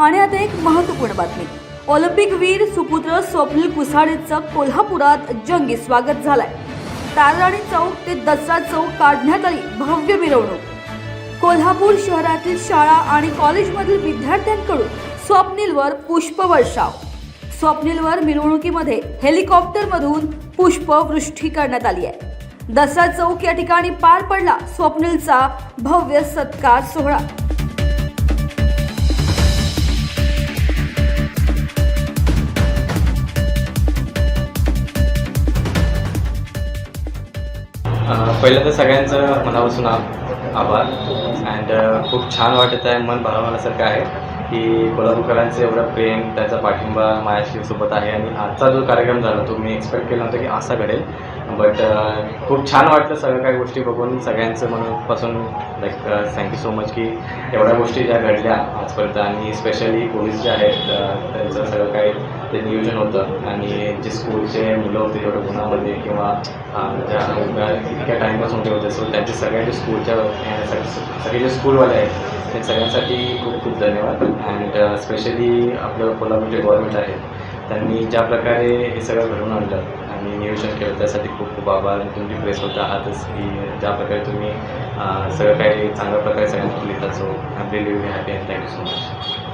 आणि आता एक महत्त्वपूर्ण बातमी. ऑलिम्पिक वीर सुपुत्र स्वप्नील कुसाडेचं कोल्हापुरात जंगी स्वागत झालंय. तारराणी चौक ते दसरा चौक काढण्यात आली भव्य मिरवणूक. कोल्हापूर शहरातील शाळा आणि कॉलेजमधील विद्यार्थ्यांकडून स्वप्नीलवर पुष्पवर्षाव. स्वप्नीलवर मिरवणुकीमध्ये हेलिकॉप्टरमधून पुष्पवृष्टी करण्यात आली आहे. दसरा चौक या ठिकाणी पार पडला स्वप्नीलचा भव्य सत्कार सोहळा. पहिल्यांदा सगळ्यांचं मनापासून आभार. अँड खूप छान वाटत आहे मन भारावण्यासारखं आहे. की कोल्हापूरकरांचं एवढं प्रेम त्याचा पाठिंबा माझ्याशीसोबत आहे आणि आजचा जो कार्यक्रम झाला तो मी एक्सपेक्ट केला नव्हता की असा घडेल. बट खूप छान वाटलं सगळ्या काही गोष्टी बघून सगळ्यांचं मनापासून लाईक थँक्यू सो मच की एवढ्या गोष्टी ज्या घडल्या आजपर्यंत आणि स्पेशली पोलीस जे आहेत त्यांचं सगळं काही ते नियोजन होतं. आणि जे स्कूलचे मुलं होते जेवढं गुन्हामध्ये किंवा ज्या इतक्या टाईमपासून होते होते सो त्यांचे जे स्कूलच्या सगळे जे स्कूलवाले आहेत ते सगळ्यांसाठी खूप खूप धन्यवाद. अँड स्पेशली uh, आपलं कोल्हापूरचे गव्हर्नमेंट आहे त्यांनी ज्या प्रकारे हे सगळं घडवून आणलं आणि नियोजन केलं त्यासाठी खूप खूप आभार. तुम्ही प्रेस होता आहातच की ज्या प्रकारे तुम्ही uh, सगळं काही चांगल्या प्रकारे सगळ्यांना लिहिता. So I really happy and thank you so much